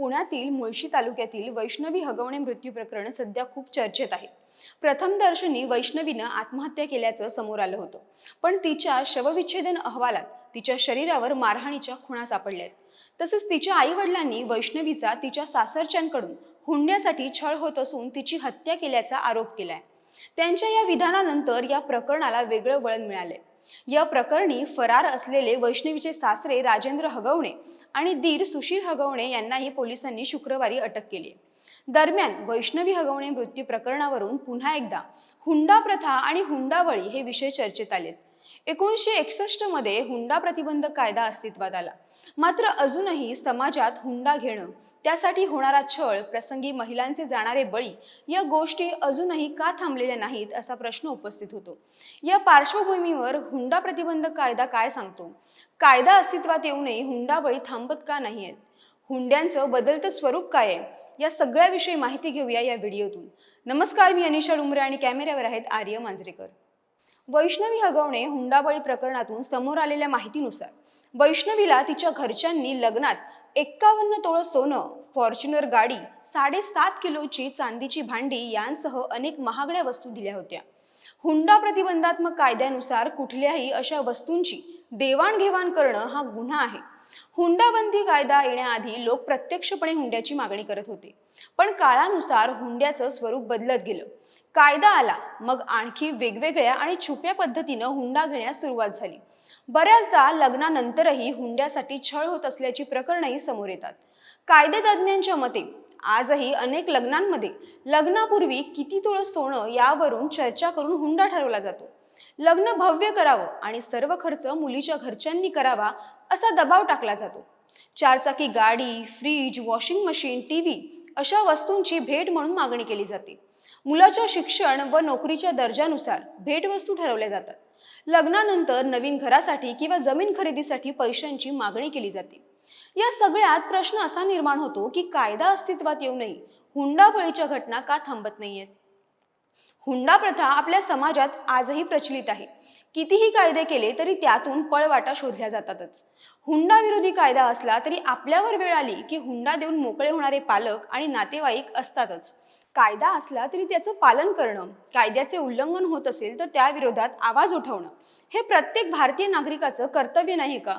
पुण्यातील मुळशी तालुक्यातील वैष्णवी हगवणे मृत्यू प्रकरण सध्या खूप चर्चेत आहे. प्रथमदर्शनी वैष्णवीनं आत्महत्या केल्याचं समोर आलं होतं. पण तिच्या शवविच्छेदन अहवालात तिच्या शरीरावर मारहाणीच्या खुणा सापडल्या आहेत. तसंच तिच्या आईवडिलांनी वैष्णवीचा तिच्या सासरच्यांकडून हुंड्यासाठी छळ होत असून तिची हत्या केल्याचा आरोप केलाय. त्यांच्या या विधानानंतर या प्रकरणाला वेगळं वळण मिळालंय. या प्रकरणी फरार असलेले वैष्णवीचे सासरे राजेंद्र हगवणे आणि दीर सुशील हगवणे यांनाही पोलिसांनी शुक्रवारी अटक केली. दरम्यान वैष्णवी हगवणे मृत्यू प्रकरणावरून पुन्हा एकदा हुंडा प्रथा आणि हुंडावळी हे विषय चर्चेत आलेत. एकोणीसशे एकसष्टमध्ये हुंडा प्रतिबंधक कायदा अस्तित्वात आला. मात्र अजूनही समाजात हुंडा घेणं त्यासाठी होणारा छळ प्रसंगी महिलांचे जाणारे बळी या गोष्टी अजूनही का थांबलेल्या नाहीत असा प्रश्न उपस्थित होतो. या पार्श्वभूमीवर हुंडा प्रतिबंधक कायदा काय सांगतो? कायदा अस्तित्वात येऊनही हुंडाबळी थांबत का नाही आहेत हुंड्यांचं बदलतं स्वरूप काय आहे? या सगळ्याविषयी माहिती घेऊया या व्हिडिओतून. नमस्कार मी अनिशा डुमरे आणि कॅमेऱ्यावर आहेत आर्य मांजरेकर. वैष्णवी हगवणे हुंडाबळी प्रकरणातून समोर आलेल्या माहितीनुसार वैष्णवीला तिच्या घरच्यांनी लग्नात एक्कावन्न तोळं सोनं फॉर्च्युनर गाडी साडेसात किलोची चांदीची भांडी यांसह अनेक महागड्या वस्तू दिल्या होत्या. हुंडा प्रतिबंधात्मक कायद्यानुसार कुठल्याही अशा वस्तूंची देवाणघेवाण करणं हा गुन्हा आहे. हुंडाबंदी कायदा येण्याआधी लोक प्रत्यक्षपणे हुंड्याची मागणी करत होते. पण काळानुसार हुंड्याचं स्वरूप बदलत गेलं. कायदा आला. मग आणखी वेगवेगळ्या आणि छुप्या पद्धतीनं हुंडा घेण्यास सुरुवात झाली. बऱ्याचदा लग्नानंतरही हुंड्यासाठी छळ होत असल्याची प्रकरणही समोर येतात. कायदेतज्ञांच्या मते आजही अनेक लग्नांमध्ये लग्नापूर्वी किती तुळं सोनं यावरून चर्चा करून हुंडा ठरवला जातो. लग्न भव्य करावं आणि सर्व खर्च मुलीच्या घरच्यांनी करावा असा दबाव टाकला जातो. चारचाकी गाडी फ्रीज वॉशिंग मशीन टीव्ही अशा वस्तूंची भेट म्हणून मागणी केली जाते. मुलाच्या शिक्षण व नोकरीच्या दर्जानुसार भेटवस्तू ठरवल्या जातात. लग्नानंतर नवीन घरासाठी किंवा जमीन खरेदीसाठी पैशांची मागणी केली जाते. या सगळ्यात प्रश्न असा निर्माण होतो की कायदा अस्तित्वात येऊनही हुंडाबळीच्या घटना का थांबत नाहीयेत? हुंडा प्रथा आपल्या समाजात आजही प्रचलित आहे. कितीही कायदे केले तरी त्यातून पळवाटा शोधल्या जातातच. हुंडा विरोधी कायदा असला तरी आपल्यावर वेळ आली की हुंडा देऊन मोकळे होणारे पालक आणि नातेवाईक असतातच. कायदा असला तरी त्याचं पालन करणं कायद्याचे उल्लंघन होत असेल तर त्याविरोधात आवाज उठवणं हे प्रत्येक भारतीय नागरिकाचं कर्तव्य नाही का?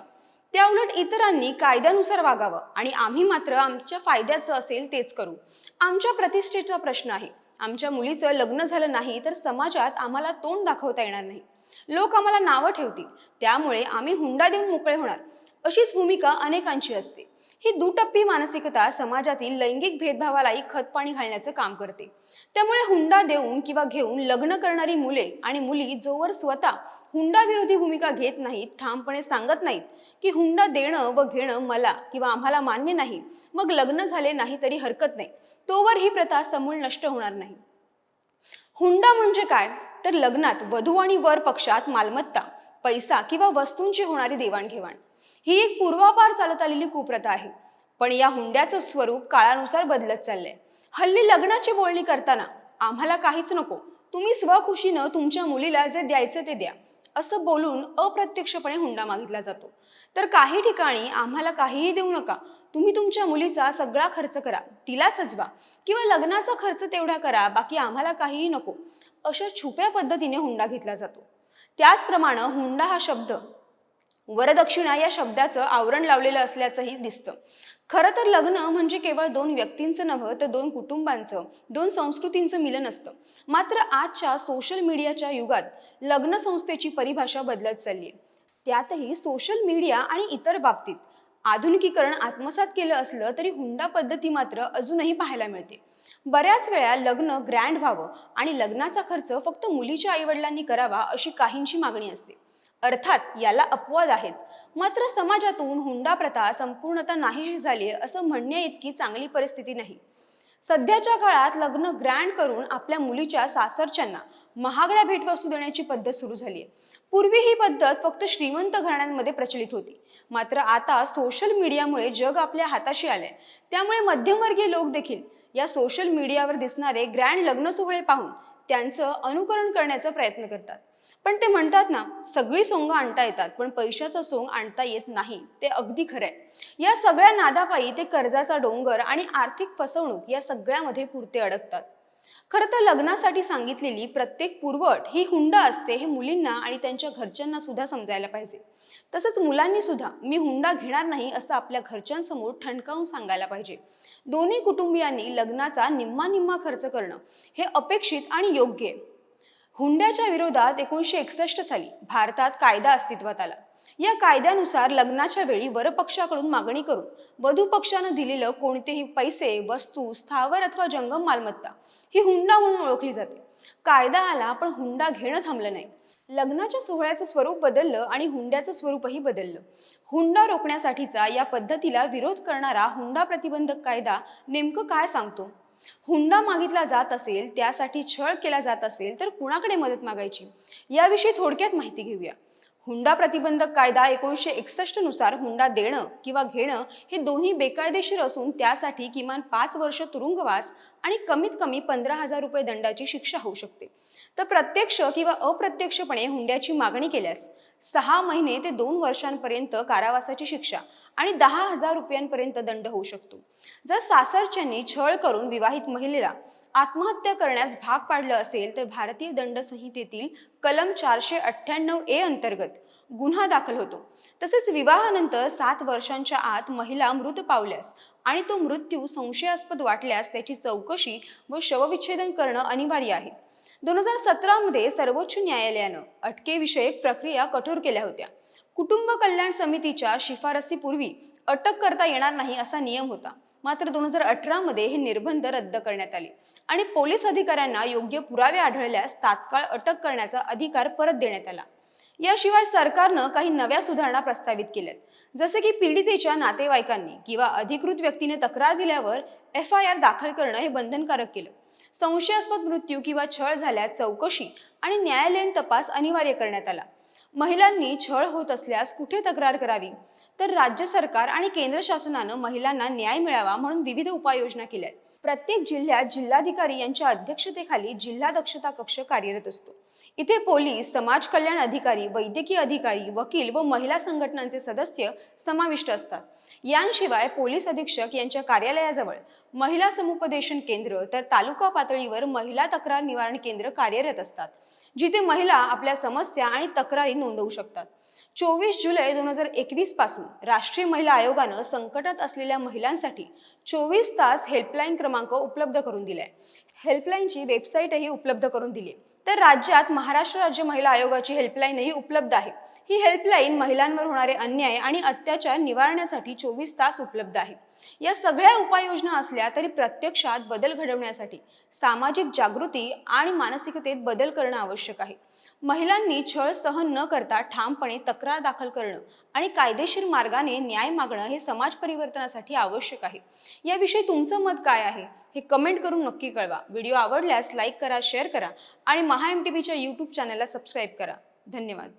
त्या उलट इतरांनी कायद्यानुसार वागावं आणि आम्ही मात्र आमच्या फायद्याचं असेल तेच करू. आमच्या प्रतिष्ठेचा प्रश्न आहे. आमच्या मुलीचं लग्न झालं नाही तर समाजात आम्हाला तोंड दाखवता येणार नाही. लोक आम्हाला नावं ठेवतील. त्यामुळे आम्ही हुंडा देऊन मोकळे होणार. अशीच भूमिका अनेकांची असते. ही दुटप्पी मानसिकता समाजातील लैंगिक भेदभावालाही खतपाणी घालण्याचं काम करते. त्यामुळे हुंडा देऊन किंवा घेऊन लग्न करणारी मुले आणि मुली जोवर स्वतः हुंडा विरोधी भूमिका घेत नाहीत ठामपणे सांगत नाहीत की हुंडा देणं व घेणं मला किंवा आम्हाला मान्य नाही मग लग्न झाले नाही तरी हरकत नाही. तोवर ही प्रथा समूळ नष्ट होणार नाही. हुंडा म्हणजे काय? तर लग्नात वधू आणि वर पक्षात मालमत्ता पैसा किंवा वस्तूंची होणारी देवाणघेवाण. ही एक पूर्वापार चालत आलेली कुप्रथा आहे. पण या हुंड्याचं स्वरूप काळानुसार बदलत चाललंय. हल्ली लग्नाची बोलणी करताना आम्हाला काहीच नको. तुम्ही स्वखुशीनं तुमच्या मुलीला जे द्यायचं ते द्या. असं बोलून अप्रत्यक्षपणे हुंडा मागितला जातो. तर काही ठिकाणी आम्हाला काहीही देऊ नका. तुम्ही तुमच्या मुलीचा सगळा खर्च करा. तिला सजवा. किंवा लग्नाचा खर्च तेवढा करा. बाकी आम्हाला काहीही नको. अशा छुप्या पद्धतीने हुंडा घेतला जातो. त्याचप्रमाणे हुंडा हा शब्द वरदक्षिणा या शब्दाचं आवरण लावलेलं असल्याचंही दिसतं. खरं तर लग्न म्हणजे केवळ दोन व्यक्तींचं नव्हं तर दोन कुटुंबांचं दोन संस्कृतींचं मिलन असतं. मात्र आजच्या सोशल मीडियाच्या युगात लग्न संस्थेची परिभाषा बदलत चालली आहे त्यातही सोशल मीडिया आणि इतर बाबतीत आधुनिकीकरण आत्मसात केलं असलं तरी हुंडा पद्धती मात्र अजूनही पाहायला मिळते. बऱ्याच वेळा लग्न ग्रँड व्हावं आणि लग्नाचा खर्च फक्त मुलीच्या आईवडिलांनी करावा अशी काहींची मागणी असते. अर्थात याला अपवाद आहेत. मात्र समाजातून हुंडा प्रथा संपूर्णतः नाहीशी झाली आहे असं म्हणण्या इतकी चांगली परिस्थिती नाही. सध्याच्या काळात लग्न ग्रँड करून आपल्या मुलीच्या सासरच्यांना महागड्या भेटवस्तू देण्याची पद्धत सुरू झाली आहे. पूर्वी ही पद्धत फक्त श्रीमंत घराण्यांमध्ये प्रचलित होती. मात्र आता सोशल मीडियामुळे जग आपल्या हाताशी आले त्यामुळे मध्यमवर्गीय लोक देखील या सोशल मीडियावर दिसणारे ग्रँड लग्न सोहळे पाहून त्यांचं अनुकरण करण्याचा प्रयत्न करतात. पण ते म्हणतात ना सगळी सोंग आणता येतात पण पैशाचं सोंग आणता येत नाही. ते अगदी खरंय. या सगळ्या नादापायी ते कर्जाचा डोंगर आणि आर्थिक फसवणूक या सगळ्यामध्ये पुरते अडकतात. खरं तर लग्नासाठी सांगितलेली प्रत्येक पुरवट ही हुंडा असते हे मुलींना आणि त्यांच्या घरच्यांना सुद्धा समजायला पाहिजे. तसंच मुलांनी सुद्धा मी हुंडा घेणार नाही असं आपल्या घरच्यांसमोर ठणकावून सांगायला पाहिजे. दोन्ही कुटुंबियांनी लग्नाचा निम्मा निम्मा खर्च करणं हे अपेक्षित आणि योग्य आहे. हुंड्याच्या विरोधात एकोणीसशे एकसष्ट साली भारतात कायदा अस्तित्वात आला. या कायद्यानुसार लग्नाच्या वेळी वरपक्षाकडून मागणी करून वधू पक्षानं दिलेलं कोणतेही पैसे वस्तू स्थावर अथवा जंगम मालमत्ता ही हुंडा म्हणून ओळखली जाते. कायदा आला पण हुंडा घेणं थांबलं नाही. लग्नाच्या सोहळ्याचं स्वरूप बदललं आणि हुंड्याचं स्वरूपही बदललं. हुंडा रोखण्यासाठीचा या पद्धतीला विरोध करणारा हुंडा प्रतिबंधक कायदा नेमकं काय सांगतो? हुंडा मागितला जात असेल त्यासाठी छळ केला जात असेल तर कुणाकडे मदत मागायची? याविषयी थोडक्यात माहिती घेऊया. हुंडा प्रतिबंधक कायदा एकोणीसशे एकसष्टनुसार हुंडा देणं किंवा घेणं हे दोन्ही बेकायदेशीर असून त्यासाठी किमान पाच वर्ष तुरुंगवास आणि कमीत कमी पंधरा हजार रुपये दंडाची शिक्षा होऊ शकते. तर प्रत्यक्ष किंवा अप्रत्यक्षपणे हुंड्याची मागणी केल्यास सहा महिने ते दोन वर्षांपर्यंत कारावासाची शिक्षा आणि दहा हजार रुपयांपर्यंत दंड होऊ शकतो. जर सासरच्यांनी छळ करून विवाहित महिलेला आत्महत्या करण्यास भाग पाडलं असेल तर भारतीय दंड संहितेतील कलम चारशे अठ्ठ्याण्णव ए अंतर्गत गुन्हा दाखल होतो. तसेच विवाहानंतर सात वर्षांच्या आत महिला मृत पावल्यास आणि तो मृत्यू संशयास्पद वाटल्यास त्याची चौकशी व शवविच्छेदन करणं अनिवार्य आहे. दोन हजार सतरामध्ये सर्वोच्च न्यायालयानं अटकेविषयक प्रक्रिया कठोर केल्या होत्या. कुटुंब कल्याण समितीच्या शिफारसीपूर्वी अटक करता येणार नाही असा नियम होता. मात्र दोन हजार अठरामध्ये हे निर्बंध रद्द करण्यात आले आणि पोलीस अधिकाऱ्यांना योग्य पुरावे आढळल्यास तात्काळ अटक करण्याचा अधिकार परत देण्यात आला. याशिवाय सरकारनं काही नव्या सुधारणा प्रस्तावित केल्यात. जसे की पीडितेच्या नातेवाईकांनी किंवा अधिकृत व्यक्तीने तक्रार दिल्यावर एफ आय आर दाखल करणं हे बंधनकारक केलं. संशयास्पद मृत्यू किंवा छळ झाल्यास चौकशी आणि न्यायालयीन तपास अनिवार्य करण्यात आला. महिलांनी छळ होत असल्यास कुठे तक्रार करावी? तर राज्य सरकार आणि केंद्र शासनानं महिलांना न्याय मिळावा म्हणून विविध उपाययोजना केल्या आहेत. प्रत्येक जिल्ह्यात जिल्हाधिकारी यांच्या अध्यक्षतेखाली जिल्हा दक्षता कक्ष कार्यरत असतो. इथे पोलीस समाज कल्याण अधिकारी वैद्यकीय अधिकारी वकील व महिला संघटनांचे सदस्य समाविष्ट असतात. यांशिवाय पोलीस अधीक्षक यांच्या कार्यालयाजवळ महिला समुपदेशन केंद्र तर तालुका पातळीवर महिला तक्रार निवारण केंद्र कार्यरत असतात. जिथे महिला आपल्या समस्या आणि तक्रारी नोंदवू शकतात. चोवीस जुलै दोन हजार एकवीसपासून राष्ट्रीय महिला आयोगानं संकटात असलेल्या महिलांसाठी चोवीस तास हेल्पलाईन क्रमांक उपलब्ध करून दिलाय. हेल्पलाईनची वेबसाईटही उपलब्ध करून दिली तर राज्यात महाराष्ट्र राज्य महिला आयोगाची हेल्पलाईनही उपलब्ध आहे. ही हेल्पलाईन महिलांवर होणारे अन्याय आणि अत्याचार निवारण्यासाठी चोवीस तास उपलब्ध आहे. या सगळ्या उपाययोजना असल्या तरी प्रत्यक्षात बदल घडवण्यासाठी सामाजिक जागृती आणि मानसिकतेत बदल करणं आवश्यक आहे. महिलांनी छळ सहन न करता ठामपणे तक्रार दाखल करणं आणि कायदेशीर मार्गाने न्याय मागणं हे समाज परिवर्तनासाठी आवश्यक आहे. याविषयी तुमचं मत काय आहे? हे कमेंट करून नक्की कळवा. व्हिडिओ आवडल्यास लाईक करा शेअर करा आणि महा एम टी व्हीच्या यूट्यूब चॅनलला सबस्क्राईब करा. धन्यवाद.